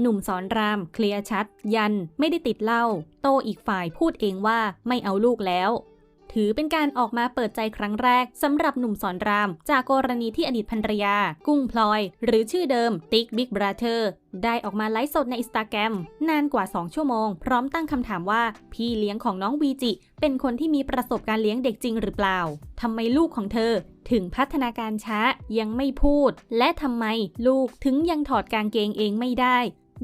หนุ่มสอนราม เคลียร์ชัด ยันไม่ได้ติดเหล้าโตอีกฝ่ายพูดเองว่าไม่เอาลูกแล้ว ถือเป็นการออกมาเปิดใจครั้งแรกสำหรับหนุ่มสอนราม จากกรณีที่อดีตภรรยา กุ้งพลอย หรือชื่อเดิม ติ๊กบิ๊กบราเธอร์ได้ออกมาไลฟ์สดในอินสตาแกรมนานกว่า 2 ชั่วโมง พร้อมตั้งคำถามว่า พี่เลี้ยงของน้องวีจิ เป็นคนที่มีประสบการณ์เลี้ยงเด็กจริงหรือเปล่าทำไมลูกของเธอ ถึงพัฒนาการช้ายังไม่พูด และทำไมลูกถึงยังถอดกางเกงเองไม่ได้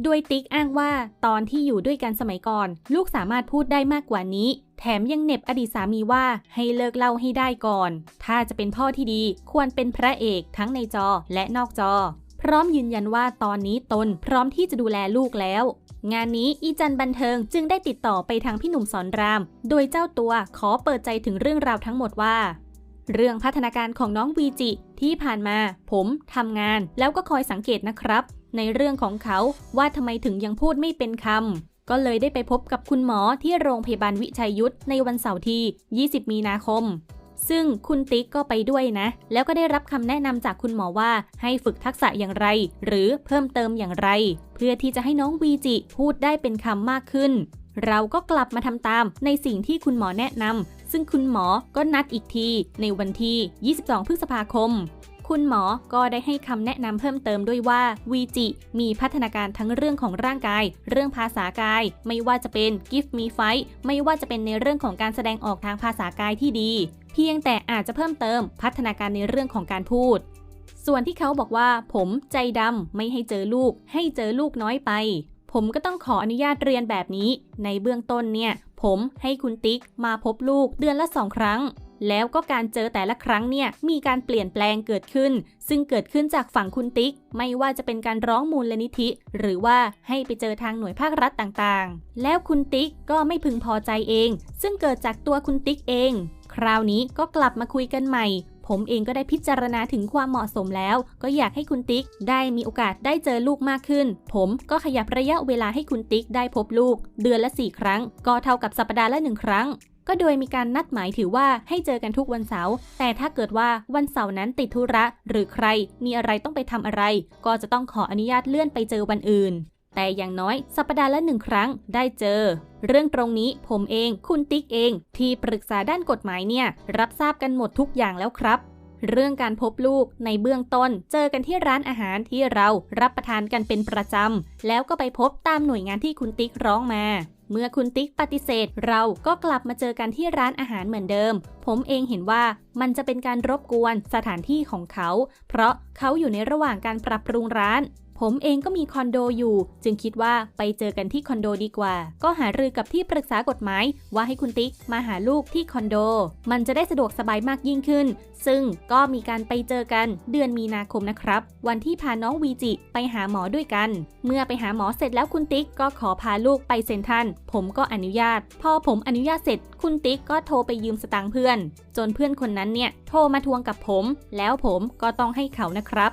ด้วยติ๊กอ้างว่าตอนที่อยู่ด้วยกันสมัยก่อน ลูกสามารถพูดได้มากกว่านี้ แถมยังเน็บอดีตสามีว่าให้เลิกเล่าให้ได้ก่อน ถ้าจะเป็นพ่อที่ดีควรเป็นพระเอกทั้งในจอและนอกจอ พร้อมยืนยันว่าตอนนี้ตนพร้อมที่จะดูแลลูกแล้ว งานนี้อีจันบันเทิงจึงได้ติดต่อไปทางพี่หนุ่มสอนราม โดยเจ้าตัวขอเปิดใจถึงเรื่องราวทั้งหมดว่าเรื่องพัฒนาการของน้องวีจิที่ผ่านมา ผมทำงานแล้วก็คอยสังเกตนะครับ ในเรื่องของเขาว่าทำไมถึงยังพูดไม่เป็นคำ ก็เลยได้ไปพบกับคุณหมอที่โรงพยาบาลวิชัยยุทธในวันเสาร์ที่ 20 มีนาคม ซึ่งคุณติ๊กก็ไปด้วยนะ แล้วก็ได้รับคำแนะนำจากคุณหมอว่าให้ฝึกทักษะอย่างไร หรือเพิ่มเติมอย่างไร เพื่อที่จะให้น้องวีจิพูดได้เป็นคำมากขึ้น เราก็กลับมาทำตามในสิ่งที่คุณหมอแนะนำซึ่งคุณหมอก็นัดอีกทีในวันที่ 22 พฤษภาคม คุณหมอก็ได้ให้คำแนะนำเพิ่มเติมด้วยว่าวีจิมีพัฒนาการทั้งเรื่องของร่างกาย เรื่องภาษากาย ไม่ว่าจะเป็น Give Me Fight ไม่ว่าจะเป็นในเรื่องของการแสดงออกทางภาษากายที่ดี เพียงแต่อาจจะเพิ่มเติมพัฒนาการในเรื่องของการพูด ส่วนที่เขาบอกว่า ผมใจดำไม่ให้เจอลูก ให้เจอลูกน้อยไป ผมก็ต้องขออนุญาตเรียนแบบนี้ ในเบื้องต้นเนี่ย ผมให้คุณติ๊กมาพบลูกเดือนละสองครั้ง แล้วก็การเจอแต่ละครั้งเนี่ยมีการเปลี่ยนแปลงเกิดขึ้น ซึ่งเกิดขึ้นจากฝั่งคุณติ๊ก ไม่ว่าจะเป็นการร้องมูลลนิธิ หรือว่าให้ไปเจอทางหน่วยภาครัฐต่างๆ แล้วคุณติ๊กก็ไม่พึงพอใจเอง ซึ่งเกิดจากตัวคุณติ๊กเอง คราวนี้ก็กลับมาคุยกันใหม่ผมเองก็ได้พิจารณาถึงความเหมาะสมแล้ว ก็อยากให้คุณติ๊กได้มีโอกาสได้เจอลูกมากขึ้น ผมก็ขยับระยะเวลาให้คุณติ๊กได้พบลูก เดือนละ 4 ครั้ง ก็เท่ากับสัปดาห์ละหนึ่งครั้ง ก็โดยมีการนัดหมายถือว่าให้เจอกันทุกวันเสาร์ แต่ถ้าเกิดว่าวันเสาร์นั้นติดธุระ หรือใครมีอะไรต้องไปทำอะไร ก็จะต้องขออนุญาตเลื่อนไปเจอวันอื่น แต่อย่างน้อยสัปดาห์ละหนึ่งครั้งได้เจอ เรื่องตรงนี้ผมเอง คุณติ๊กเอง ที่ปรึกษาด้านกฎหมายเนี่ย รับทราบกันหมดทุกอย่างแล้วครับ เรื่องการพบลูกในเบื้องต้นเจอกันที่ร้านอาหารที่เรารับประทานกันเป็นประจำ แล้วก็ไปพบตามหน่วยงานที่คุณติ๊กร้องมา เมื่อคุณติ๊กปฏิเสธ เราก็กลับมาเจอกันที่ร้านอาหารเหมือนเดิม ผมเองเห็นว่ามันจะเป็นการรบกวนสถานที่ของเขา เพราะเขาอยู่ในระหว่างการปรับปรุงร้าน ผมเองก็มีคอนโดอยู่ จึงคิดว่าไปเจอกันที่คอนโดดีกว่า ก็หารือกับที่ปรึกษากฎหมาย ว่าให้คุณติ๊กมาหาลูกที่คอนโด มันจะได้สะดวกสบายมากยิ่งขึ้น ซึ่งก็มีการไปเจอกันเดือนมีนาคมนะครับ วันที่พาน้องวีจิไปหาหมอด้วยกัน เมื่อไปหาหมอเสร็จแล้วคุณติ๊กก็ขอพาลูกไปเซ็นทันผมก็อนุญาต พอผมอนุญาตเสร็จ คุณติ๊กก็โทรไปยืมสตางค์เพื่อน จนเพื่อนคนนั้นเนี่ยโทรมาทวงกับผม แล้วผมก็ต้องให้เขานะครับ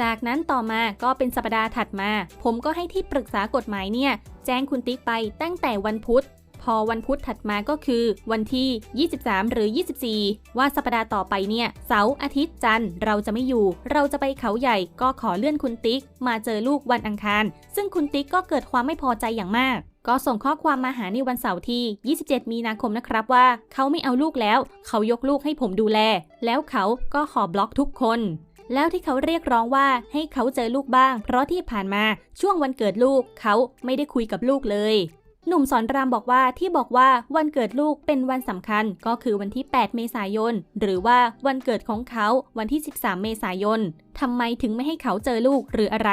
จากนั้นต่อมาก็เป็นสัปดาห์ถัดมา ผมก็ให้ที่ปรึกษากฎหมายเนี่ย แจ้งคุณติ๊กไปตั้งแต่วันพุธ พอวันพุธถัดมาก็คือ วันที่ 23 หรือ 24 ว่าสัปดาห์ต่อไปเนี่ย เสาร์อาทิตย์จันทร์เราจะไม่อยู่ เราจะไปเขาใหญ่ก็ขอเลื่อนคุณติ๊ก มาเจอลูกวันอังคาร ซึ่งคุณติ๊กก็เกิดความไม่พอใจอย่างมากก็ส่งข้อความมาหาในวันเสาร์ที่ 27 มีนาคมนะครับว่า เขาไม่เอาลูกแล้ว เขายกลูกให้ผมดูแล แล้วเขาก็ขอบล็อกทุกคน แล้วที่เขาเรียกร้องว่าให้เขาเจอลูกบ้าง เพราะที่ผ่านมาช่วงวันเกิดลูกเขาไม่ได้คุยกับลูกเลยหนุ่มสอนรามบอกว่าที่บอกว่าวันเกิดลูกเป็นวันสำคัญก็คือวันที่ 8 เมษายน หรือว่าวันเกิดของเขาวันที่ 13 เมษายนทำไมถึงไม่ให้เขาเจอลูกหรืออะไร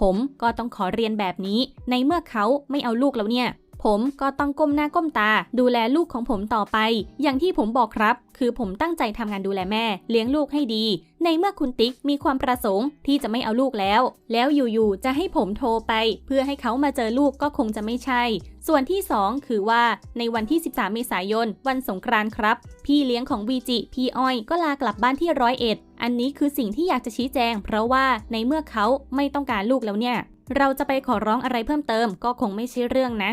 ผมก็ต้องขอเรียนแบบนี้ ในเมื่อเขาไม่เอาลูกแล้วเนี่ย ผมก็ต้องก้มหน้าก้มตา ดูแลลูกของผมต่อไป อย่างที่ผมบอกครับ คือผมตั้งใจทำงานดูแลแม่ เลี้ยงลูกให้ดี ในเมื่อคุณติ๊กมีความประสงค์ที่จะไม่เอาลูกแล้ว แล้วอยู่ๆจะให้ผมโทรไป เพื่อให้เขามาเจอลูกก็คงจะไม่ใช่ ส่วนที่ 2 คือว่าในวันที่ 13 เมษายน วันสงกรานต์ครับ พี่เลี้ยงของวีจิพี่อ้อยก็ลากลับบ้านที่ร้อยเอ็ดอันนี้คือสิ่งที่อยากจะชี้แจง เพราะว่าในเมื่อเขาไม่ต้องการลูกแล้วเนี่ย เราจะไปขอร้องอะไรเพิ่มเติมก็คงไม่ใช่เรื่องนะ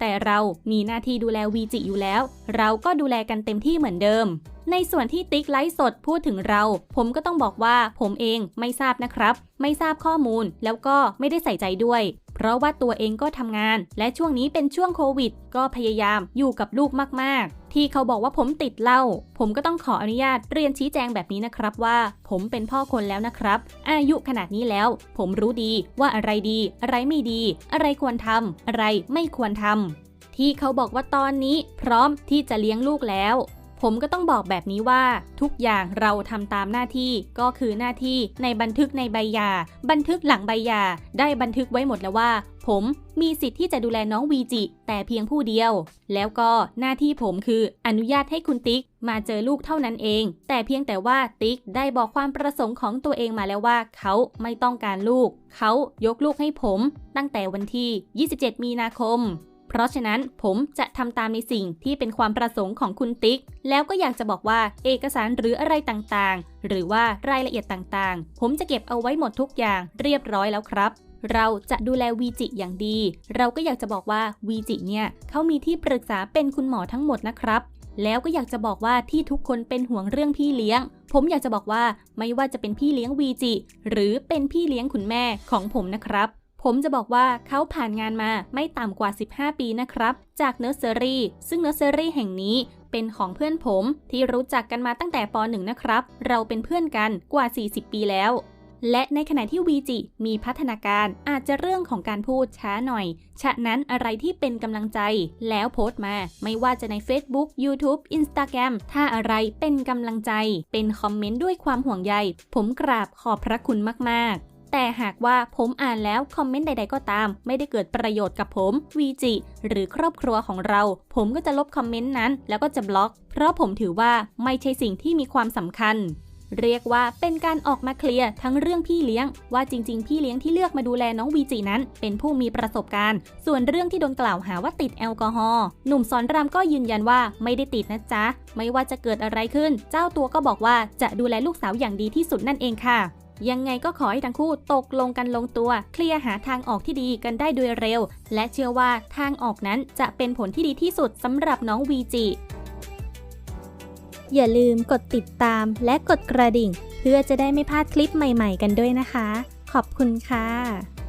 แต่เรามีหน้าที่ดูแลวีจิอยู่แล้ว เราก็ดูแลกันเต็มที่เหมือนเดิม ในส่วนที่ติ๊กไลฟ์สดพูดถึงเรา ผมก็ต้องบอกว่าผมเองไม่ทราบนะครับ ไม่ทราบข้อมูลแล้วก็ไม่ได้ใส่ใจด้วย เพเพราะว่าตัวเองก็ทำงาน และช่วงนี้เป็นช่วงโควิด ก็พยายามอยู่กับลูกมาก ๆ ที่เขาบอกว่าผมติดเหล้าผมก็ต้องขออนุญาตเรียนชี้แจงแบบนี้นะครับว่า ผมเป็นพ่อคนแล้วนะครับ อายุขนาดนี้แล้ว ผมรู้ดีว่าอะไรดี อะไรไม่ดี อะไรควรทำอะไรไม่ควรทำที่เขาบอกว่าตอนนี้พร้อมที่จะเลี้ยงลูกแล้ว ผมก็ต้องบอกแบบนี้ว่าทุกอย่างเราทำตามหน้าที่ก็คือหน้าที่ในบันทึกในใบหย่าบันทึกหลังใบหย่าได้บันทึกไว้หมดแล้วว่า ผมมีสิทธิ์ที่จะดูแลน้องวีจิ แต่เพียงผู้เดียว แล้วก็หน้าที่ผมคืออนุญาตให้คุณติ๊กมาเจอลูกเท่านั้นเอง แต่เพียงแต่ว่าติ๊กได้บอกความประสงค์ของตัวเองมาแล้วว่า เขาไม่ต้องการลูก เขายกลูกให้ผม ตั้งแต่วันที่ 27 มีนาคม เพราะฉะนั้นผมจะทำตามในสิ่งที่เป็นความประสงค์ของคุณติ๊ก แล้วก็อยากจะบอกว่าเอกสารหรืออะไรต่างๆ หรือว่ารายละเอียดต่างๆ ผมจะเก็บเอาไว้หมดทุกอย่างเรียบร้อยแล้วครับเราจะดูแลวีจิอย่างดี เราก็อยากจะบอกว่าวีจิเนี่ยเขามีที่ปรึกษาเป็นคุณหมอทั้งหมดนะครับ แล้วก็อยากจะบอกว่าที่ทุกคนเป็นห่วงเรื่องพี่เลี้ยง ผมอยากจะบอกว่าไม่ว่าจะเป็นพี่เลี้ยงวีจิหรือเป็นพี่เลี้ยงคุณแม่ของผมนะครับ ผมจะบอกว่าเขาผ่านงานมาไม่ต่ำกว่า 15 ปีนะครับ จากเนอร์เซอรี่ซึ่งเนอร์เซอรี่แห่งนี้เป็นของเพื่อนผมที่รู้จักกันมาตั้งแต่ป .1 นะครับ เราเป็นเพื่อนกันกว่า 40 ปีแล้ว และในขณะที่วีจิมีพัฒนาการอาจจะเรื่องของการพูดช้าหน่อย ฉะนั้นอะไรที่เป็นกำลังใจ แล้วโพสต์มา ไม่ว่าจะใน Facebook YouTube Instagram ถ้าอะไรเป็นกำลังใจ เป็นคอมเมนต์ด้วยความห่วงใย ผมกราบขอบพระคุณมาก ๆ แต่หากว่าผมอ่านแล้วคอมเมนต์ใด ๆ ก็ตาม ไม่ได้เกิดประโยชน์กับผมวีจิหรือครอบครัวของเรา ผมก็จะลบคอมเมนต์นั้น แล้วก็จะบล็อก เพราะผมถือว่าไม่ใช่สิ่งที่มีความสำคัญเรียกว่าเป็นการออกมาเคลียร์ทั้งเรื่องพี่เลี้ยง ว่าจริง ๆ พี่เลี้ยงที่เลือกมาดูแลน้องวีจินั้น เป็นผู้มีประสบการณ์ ส่วนเรื่องที่โดนกล่าวหาว่าติดแอลกอฮอล์หนุ่มสอนรามก็ยืนยันว่าไม่ได้ติดนะจ๊ะ ไม่ว่าจะเกิดอะไรขึ้น เจ้าตัวก็บอกว่าจะดูแลลูกสาวอย่างดีที่สุดนั่นเองค่ะ ยังไงก็ขอให้ทั้งคู่ตกลงกันลงตัว เคลียร์หาทางออกที่ดีกันได้โดยเร็ว และเชื่อว่าทางออกนั้นจะเป็นผลที่ดีที่สุดสำหรับน้องวีจิอย่าลืมกดติดตามและกดกระดิ่ง เพื่อจะได้ไม่พลาดคลิปใหม่ๆ กันด้วยนะคะ ขอบคุณค่ะ